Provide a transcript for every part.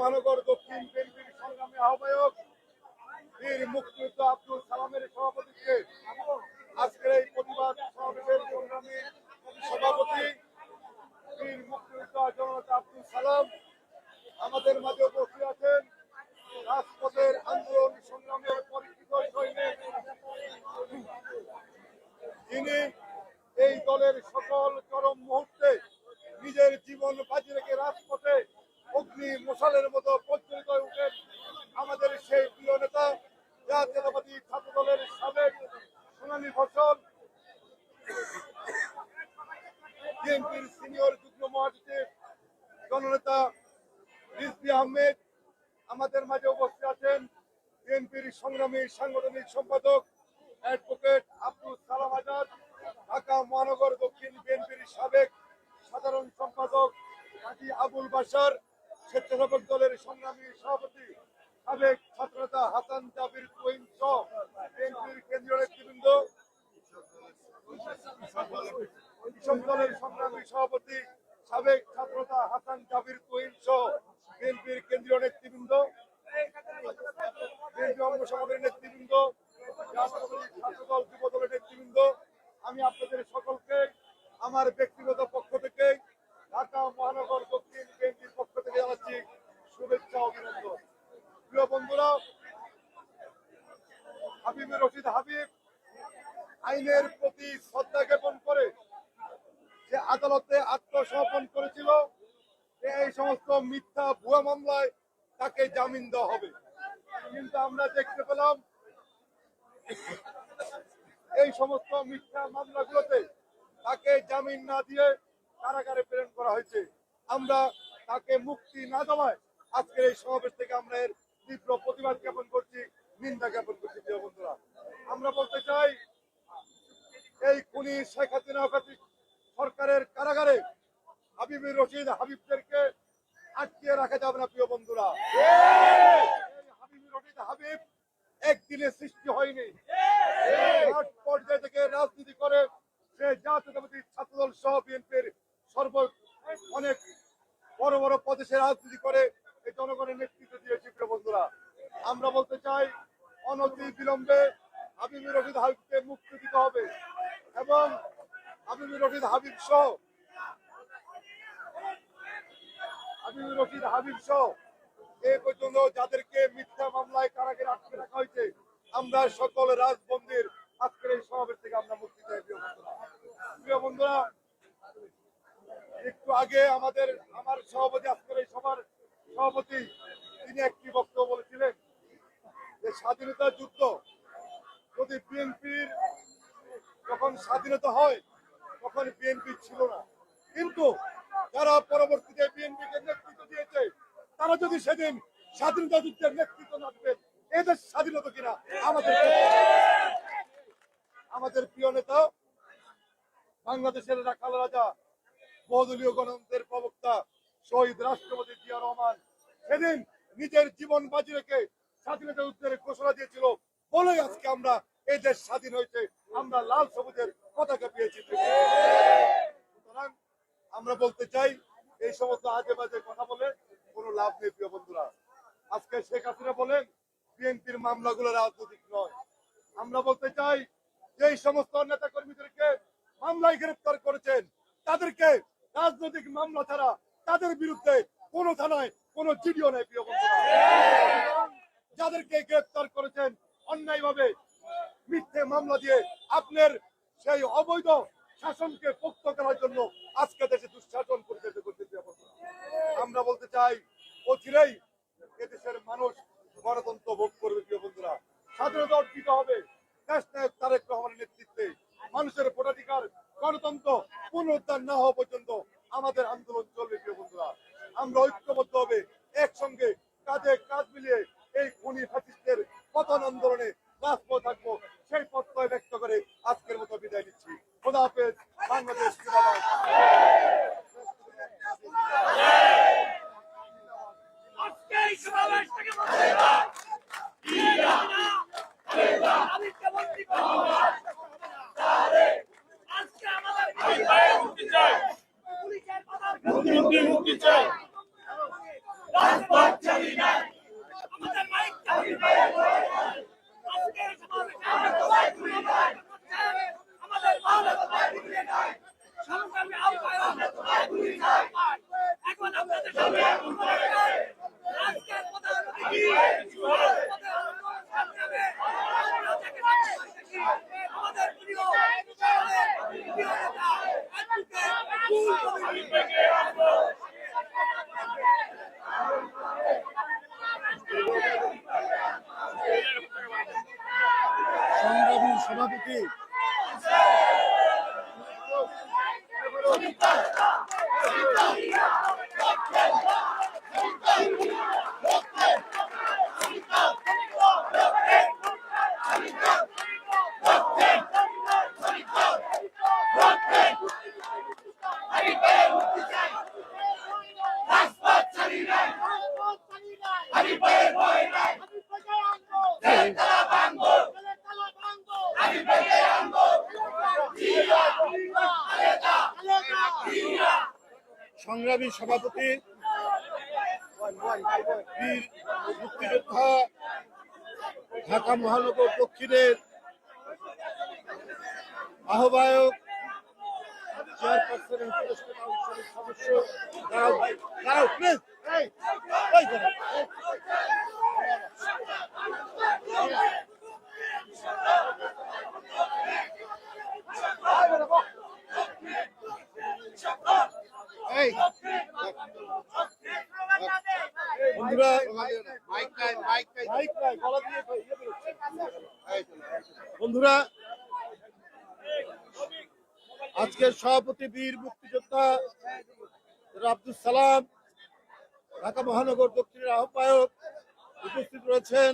মহানগর দক্ষিণ বিএনপির সংগ্রামী আহ্বায়ক বীর মুক্তিযুদ্ধ আব্দুল সালামের সভাপতিত্বে আজকের এই প্রতিবাদ সমাবেশের সংগ্রামী সভাপতি বীর মুক্তিযুদ্ধ জনতা আব্দুল সালাম, আমাদের মাঝে উপস্থিত আছেন রাজপথের আন্দোলন সংগ্রামের পরিচিত সৈনিক। যিনি এই দলের সকল চরম মুহূর্তে নিজের জীবন বাজি রেখে রাজপথে অগ্নি মশালের মতো প্রজ্বলিত উঠেন আমাদের সেই প্রিয় নেতা জাতীয়তাবাদী ছাত্র দলের সাবেক সোনালী ফসল, বিএনপির সিনিয়র যুগ্ম মহাসচিব, জননেতা রিজভি আহমেদ, আমাদের মাঝে উপস্থিত আছেন বিএনপির সংগ্রামী সাংগঠনিক সম্পাদক, অ্যাডভোকেট আব্দুল সালাম আজাদ, ঢাকা মহানগর দক্ষিণ বিএনপির সাবেক সাধারণ সম্পাদক কাজী আবুল বাসার স্বেচ্ছাসেবক দলের সংগ্রামী সভাপতি সাবেক ছাত্রনেতা হাসান জাবির তুহিন সহ বিএনপির কেন্দ্রীয় নেতৃবৃন্দ, কৃষক দলের সংগ্রামী সভাপতি সাবেক ছাত্রতা হাসান জাবির তুহিন সহ বিএনপির কেন্দ্রীয় নেতৃবৃন্দ বিএনপি অঙ্গ সমাবেশের নেতৃবৃন্দ জাতীয়তাবাদী ছাত্র দল যুব দলের নেতৃবৃন্দ, আমি আপনাদের সকলকে, আমার ব্যক্তিগত পক্ষ থেকে ঢাকা মহানগর দক্ষিণ বিএনপির পক্ষ থেকে জানাচ্ছি শুভেচ্ছা অভিনন্দন। প্রিয় বন্ধুরা, হাবিবুর রশিদ হাবিব আইনের প্রতি শ্রদ্ধা জ্ঞাপন করে যে আদালতে আত্মসমর্পণ করেছিল এই সমস্ত মিথ্যা ভুয়া মামলায় তাকে জামিন দেওয়া হবে। কিন্তু আমরা দেখতে পেলাম, এই সমস্ত মিথ্যা মামলাগুলোতে তাকে জামিন না দিয়ে কারাগারে প্রেরণ করা হয়েছে। আমরা তাকে মুক্তি না দেওয়ায় আজকের এই সমাবেশ থেকে আমরা এর তীব্র প্রতিবাদ জ্ঞাপন করছি, নিন্দা জ্ঞাপন করছি, প্রিয় বন্ধুরা। আমরা বলতে চাই, এই খুনি শেখ হাসিনা সরকারের কারাগারে হাবিবুর রশিদ হাবিবদেরকে আটকিয়ে রাখা যাবে না প্রিয় বন্ধুরা এই হাবিবুর রশিদ হাবিব একদিনে সৃষ্টি হয়নি মাঠ পর্যায় থেকে রাজনীতি করে সে জাতীয়তাবাদী ছাত্রদল সহ বিএনপির সর্ব অনেক বড় বড় পদে সে রাজনীতি করে এই জনগণের নেতৃত্ব দিয়েছে প্রিয় বন্ধুরা আমরা বলতে চাই অনতি বিলম্বে হাবিবুর রশিদ মুক্তি দিতে হবে? এবং হাবিবুর রশিদ হাবিব সহ, হাবিবুর রশিদ হাবিব সহ, এ পর্যন্ত যাদেরকে মিথ্যা মামলায় কারাগারে আটকে রাখা হয়েছে, আমরা সকল রাজবন্দির আজকের এই সমাবেশ থেকে আমরা মুক্তি চাই, প্রিয় বন্ধুরা। প্রিয় বন্ধুরা, একটু আগে আমাদের, আমার সভাপতি আজকের এই সভার সভাপতি, তিনি একটি বক্তব্য বলেছিলেন যে স্বাধীনতা যুদ্ধ যদি বিএনপির যখন স্বাধীনতা হয়, তখন বিএনপি ছিল না। কিন্তু যারা পরবর্তীতে বিএনপিকে নেতৃত্ব দিয়েছে, তারা যদি সেদিন স্বাধীনতা যুদ্ধের নেতৃত্ব না দিতেন এদের স্বাধীনতা কিনা আমাদের আমাদের প্রিয় নেতা, বাংলাদেশের রাখাল রাজা, বহুদলীয় গণতন্ত্রের প্রবক্তা, শহীদ রাষ্ট্রপতি জিয়া রহমান, সেদিন নিজের জীবন বাজি রেখে স্বাধীনতা যুদ্ধের ঘোষণা দিয়েছিল। বলেই আজকে আমরা এই দেশ স্বাধীন হয়েছে। আমরা লাল সবুজের পতাকা পেয়েছি। সুতরাং আমরা বলতে চাই, এই সমস্ত আজে বাজে কথা বলে কোনো লাভ নেই, প্রিয় বন্ধুরা। আজকে শেখ হাসিনা বলেন, বিএনপির মামলাগুলো রাজনৈতিক নয়। আমরা বলতে চাই যে সমস্ত নেতা কর্মীদেরকে মামলায় গ্রেপ্তার করেছেন, তাদেরকে রাজনৈতিক মামলা ছাড়া তাদের বিরুদ্ধে কোন থানায় কোন জিডিও নেই, প্রিয় বন্ধুরা। যাদেরকে গ্রেপ্তার করেছেন অন্যায়ভাবে মিথ্যে মামলা দিয়ে আপনার সেই অবৈধ শাসনকে পোক্ত করার জন্য আজকে দেশে দুঃশাসন পরিচালিত করতে আমরা বলতে চাই, অচিরেই এদেশের মানুষ সংগ্রামী সভাপতি মুক্তিযোদ্ধা ঢাকা মহানগর দক্ষিণের আহ্বায়ক চেয়ারপারসনের সদস্য দাঁড়াও ভাই, দাঁড়াও প্লিজ এই, এই দাঁড়াও। এই বন্ধুরা মাইক নাই মাইক নাই মাইক নাই গলা দিয়ে তো ইয়ে বেরোচ্ছে। এই তো। বন্ধুরা সভাপতি, বীর মুক্তিযোদ্ধা আব্দুল সালাম, ঢাকা মহানগর দক্ষিণের আহ্বায়ক উপস্থিত রয়েছেন।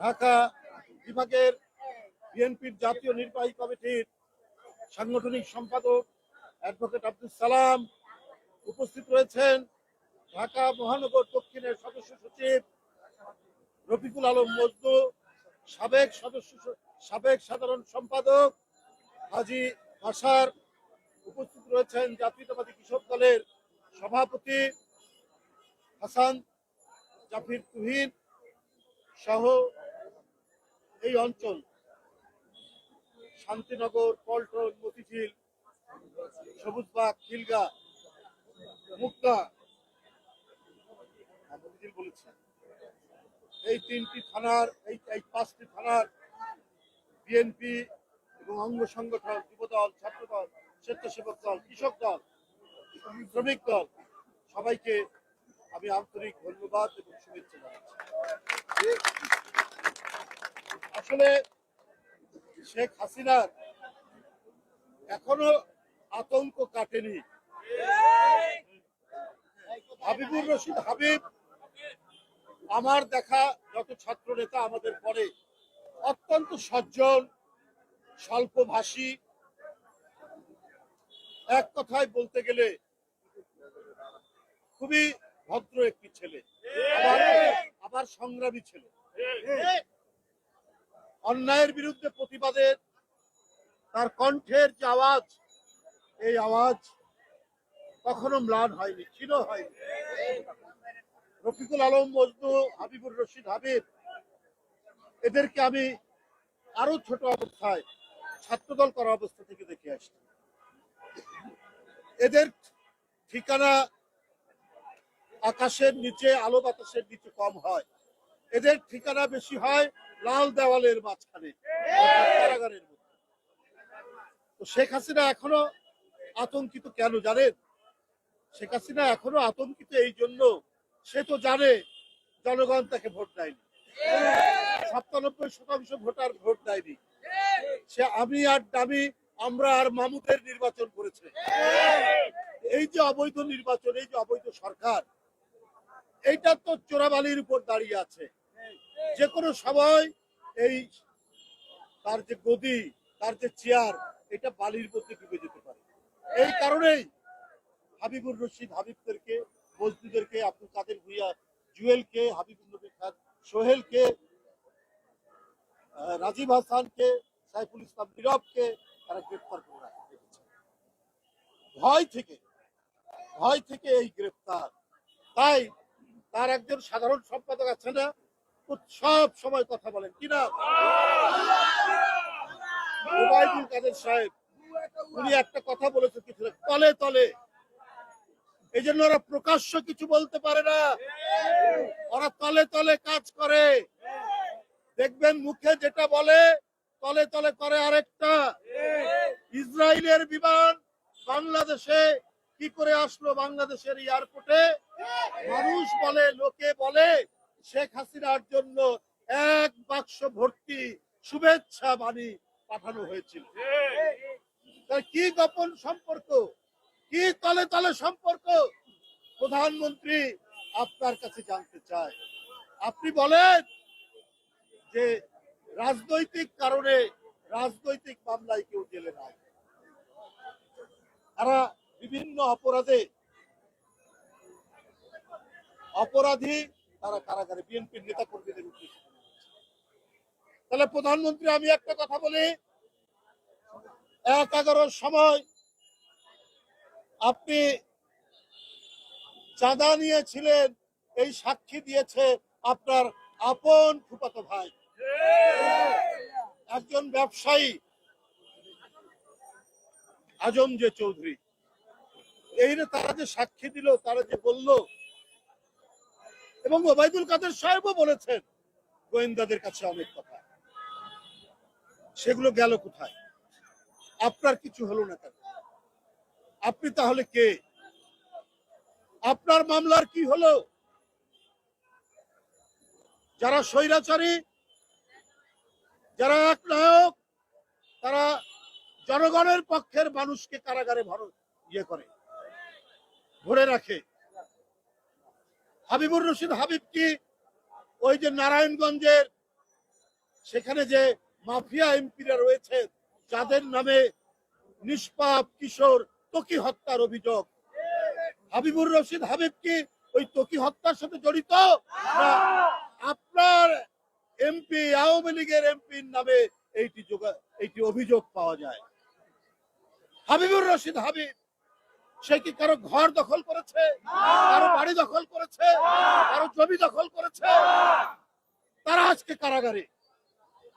ঢাকা বিভাগের বিএনপির জাতীয় নির্বাহী কমিটির সাংগঠনিক সম্পাদক অ্যাডভোকেট আব্দুল সালাম উপস্থিত রয়েছেন। ঢাকা মহানগর দক্ষিণের সদস্য সচিব রফিকুল আলম মজদু সাবেক সদস্য সাবেক সাধারণ সম্পাদক হাজি আসার উপস্থিত রয়েছেন জাতীয়তাবাদী কৃষক দলের সভাপতি হাসান জাফির তুহিন সহ এই অঞ্চল। শান্তিনগর পল্টন মতিঝিল সবুজবাগ খিলগা মুক্তা হ্যাঁ, বলেছি। এই তিনটি থানার এই এই পাঁচটি থানার বিএনপি এবং অঙ্গ সংগঠন যুবদল ছাত্রদল স্বেচ্ছাসেবক দল, কৃষক দল, শ্রমিক দল, সবাইকে আমি আন্তরিক ধন্যবাদ এবং শুভেচ্ছা জানাচ্ছি। আসলে শেখ হাসিনার এখনও আতঙ্ক কাটেনি। হাবিবুর রশিদ হাবিব, আমার দেখা যত ছাত্র নেতা আমাদের পরে, অত্যন্ত সজ্জন, স্বল্পভাষী এক কথায় বলতে গেলে খুবই ভদ্র একটি ছেলে, আবার সংগ্রামী ছেলে। অন্যায়ের বিরুদ্ধে প্রতিবাদের তার কণ্ঠের যে আওয়াজ, এই আওয়াজ কখনো ম্লান হয়নি, ক্ষীণ হয়নি। রফিকুল আলম, মজনু, হাবিবুর রশিদ, হাবিব, এদেরকে আমি আরও ছোট অবস্থায় ছাত্রদল করা অবস্থা থেকে দেখে আসছি। এদের ঠিকানা আকাশের নিচে, আলো বাতাসের নিচে কম হয়। এদের ঠিকানা বেশি হয় লাল দেওয়ালের মাঝখানে তো শেখ হাসিনা এখনও আতঙ্কিত কেন জানেন? শেখ হাসিনা এখনও আতঙ্কিত এই জন্য সে তো জানে জনগণ তাকে ভোট দেয়নি। সাতানব্বই শতাংশ ভোটার ভোট দেয়নি। সে আমি আর দামি আমরা আর মামুদের নির্বাচন করেছে। এই যে অবৈধ নির্বাচন, এই যে অবৈধ সরকার, এইটা তো চোরাবালির উপর দাঁড়িয়ে আছে। যে কোনো সময় এই তার যে গদি, তার যে চেয়ার, এটা বালির মধ্যে ডুবে যেতে পারে। এই কারণেই হাবিবুর রশিদ হাবিবদেরকে মসজিদেরকে আব্দুল কাদের ভুইয়া, জুয়েলকে, হাবিবুর নবী খান সোহেলকে রাজীব হাসানকে, সাইফুল ইসলাম নীরবকে তারা গ্রেপ্তার করে রাখা ভয় থেকে ভয় থেকে এই গ্রেপ্তার। তাই তার একজন সাধারণ সম্পাদক আছে না সব সময় কথা বলেন। কি না ওবায়দুল কাদের সাহেব, উনি একটা কথা বলেছেন কিছু তলে তলে। এই জন্য ওরা প্রকাশ্য কিছু বলতে পারে না। ওরা তলে তলে কাজ করে। দেখবেন মুখে যেটা বলে তলে তলে করে আরেকটা। ইসরায়েলের বিমান বাংলাদেশে কি করে আসলো বাংলাদেশের এয়ারপোর্টে মানুষ বলে, লোকে বলে, শেখ হাসিনার জন্য এক বাক্স ভর্তি শুভেচ্ছা বাণী পাঠানো হয়েছিল। কি গোপন সম্পর্ক? কি তলে তলে সম্পর্ক? প্রধানমন্ত্রী আপনার কাছে জানতে চায়। আপনি বলেন যে রাজনৈতিক কারণে রাজনৈতিক মামলায় কেউ জেলে নাই। তারা বিভিন্ন অপরাধে অপরাধী, তারা কারাগারে বিএনপির নেতা কর্মীদের উদ্দেশ্যে। তাহলে প্রধানমন্ত্রী, আমি একটা কথা বলি, এক এগারোর সময় আপনি চাঁদা নিয়েছিলেন, এই সাক্ষী দিয়েছে আপনার আপন ফুপাতো ভাই। একজন ব্যবসায়ী, আজম যে চৌধুরী। এই তারা যে সাক্ষী দিল, তারা যে বলল, এবং ওবায়দুল কাদের সাহেবও বলেছেন, গোয়েন্দাদের কাছে অনেক কথা। সেগুলো গেল কোথায়? আপনার কিছু হলো না কেন? আপনি তাহলে কে? আপনার মামলার কি হলো? যারা স্বৈরাচারী যারা এক নায়ক তারা জনগণের পক্ষের মানুষকে কারাগারে ভর ইয়ে করে ভরে রাখে। হাবিবুর রশিদ হাবিব কি ওই যে নারায়ণগঞ্জের, সেখানে যে মাফিয়া এমপিরা রয়েছে যাদের নামে নিষ্পাপ কিশোর তকি হত্যার অভিযোগ? হাবিবুর রশিদ হাবিব কি ওই তকি হত্যার সাথে জড়িত? আপনার এমপি আওয়ামী লীগের এমপির নামে এইটি এইটি অভিযোগ পাওয়া যায়। হাবিবুর রশিদ হাবিব, সে কি কারও ঘর দখল করেছে? কারও বাড়ি দখল করেছে? কারও জমি দখল করেছে? তারা আজকে কারাগারে।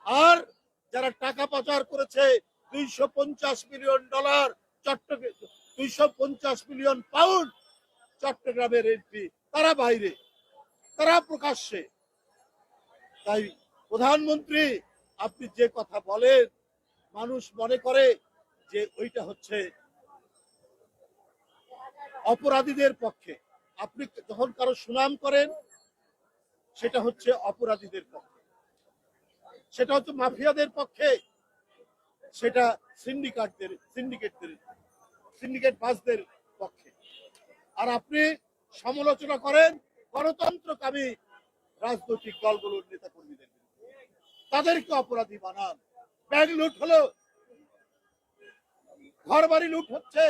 আর যারা টাকা পাচার করেছে, দুইশো পঞ্চাশ মিলিয়ন ডলার চট্টগ্রাম দুইশো পঞ্চাশ মিলিয়ন পাউন্ড চট্টগ্রামের এমপি তারা বাইরে। তারা প্রকাশ্যে। তাই প্রধানমন্ত্রী, আপনি যে কথা বলেন, মানুষ মনে করে যে ওইটা হচ্ছে অপরাধীদের পক্ষে। আপনি যখন কারও সুনাম করেন, সেটা হচ্ছে অপরাধীদের পক্ষে। সেটা হচ্ছে মাফিয়াদের পক্ষে, সেটা সিন্ডিকেটদের সিন্ডিকেটদের সিন্ডিকেট বাসদের পক্ষে। আর আপনি সমালোচনা করেন, গণতন্ত্রকামী রাজনৈতিক দলগুলোর নেতা কর্মীদের তাদেরকে অপরাধী বানান। ব্যাংক লুট হলো ঘর বাড়ি লুট হচ্ছে।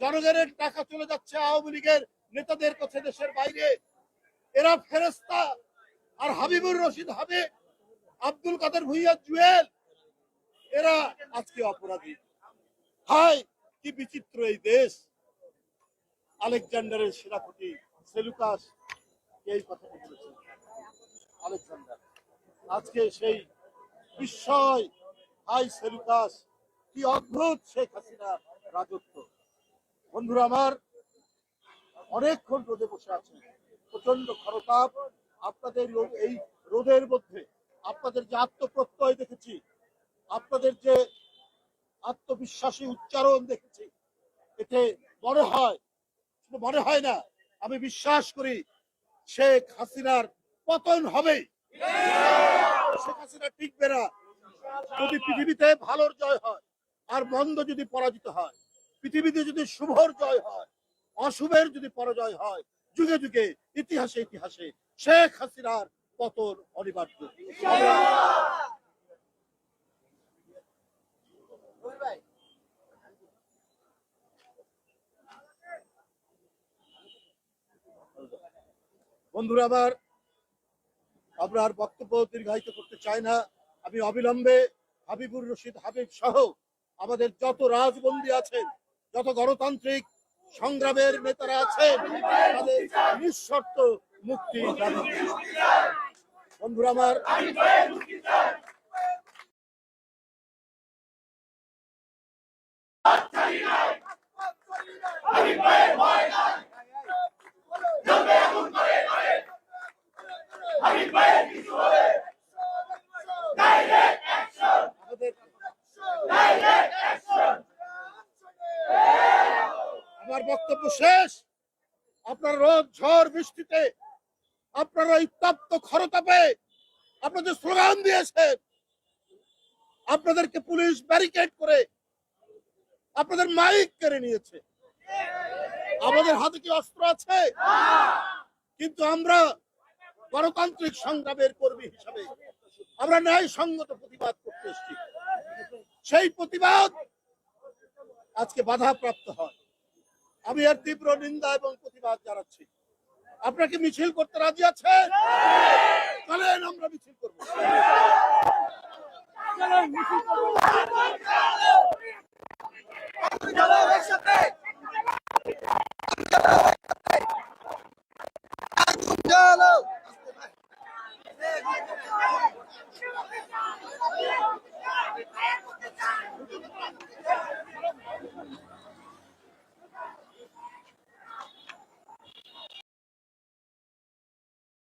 জনগণের টাকা চলে যাচ্ছে আওয়ামী লীগের নেতাদের কাছে দেশের বাইরে। এরা ফেরেস্তা আর হাবিবুর রশিদ হাবিব আব্দুল কাদের ভুইয়া জুয়েল। এরা আজকে অপরাধী। হাই কি বিচিত্র এই দেশ। আলেকজান্ডারের সেনাপতি সেলুকাস এই কথাটা বলেছেন? আলেকজান্ডার। আজকে সেই বিস্ময়, হাই সেলুকাস, কি অদ্ভুত শেখ হাসিনার রাজত্ব। বন্ধুরা আমার, অনেকক্ষণ রোদে বসে আছেন প্রচণ্ড খরতাপ। আপনাদের এই রোদের মধ্যে আপনাদের যে আত্মপ্রত্যয় দেখেছি, আপনাদের যে আত্মবিশ্বাসী উচ্চারণ দেখেছি, এতে মনে হয় মনে হয় না, আমি বিশ্বাস করি শেখ হাসিনার পতন হবে শেখ হাসিনা টিকবে না। যদি পৃথিবীতে ভালোর জয় হয় আর মন্দ যদি পরাজিত হয়, পৃথিবীতে যদি শুভর জয় হয়, অশুভের যদি পরাজয় হয়, যুগে যুগে, ইতিহাসে ইতিহাসে শেখ হাসিনার পতন অনিবার্য। বন্ধুরা, আমার আমরা আর বক্তব্য দীর্ঘায়িত করতে চাই না। আমি অবিলম্বে হাবিবুর রশিদ হাবিব সহ আমাদের যত রাজবন্দী আছেন, যত গণতান্ত্রিক সংগ্রামের নেতারা আছেন, তাদের নিঃশর্ত মুক্তি বন্ধুরা আমার আমার বক্তব্য শেষ। আপনারা রোদ, ঝড়, বৃষ্টিতে আপনারা এই খরতাপে আপনাদের স্লোগান দিয়েছেন। আপনাদেরকে পুলিশ ব্যারিকেড করে আপনাদের মাইক কেড়ে নিয়েছে। আমাদের হাতে কি অস্ত্র আছে? কিন্তু আমরা গণতান্ত্রিক সংগ্রামের কর্মী হিসাবে আমরা ন্যায় সঙ্গত প্রতিবাদ করতে এসেছি। সেই প্রতিবাদ আজকে বাধাপ্রাপ্ত হয়। আমি এর তীব্র নিন্দা এবং প্রতিবাদ জানাচ্ছি। আপনাকে কি মিছিল করতে রাজি আছেন? তাহলে আমরা মিছিল করব।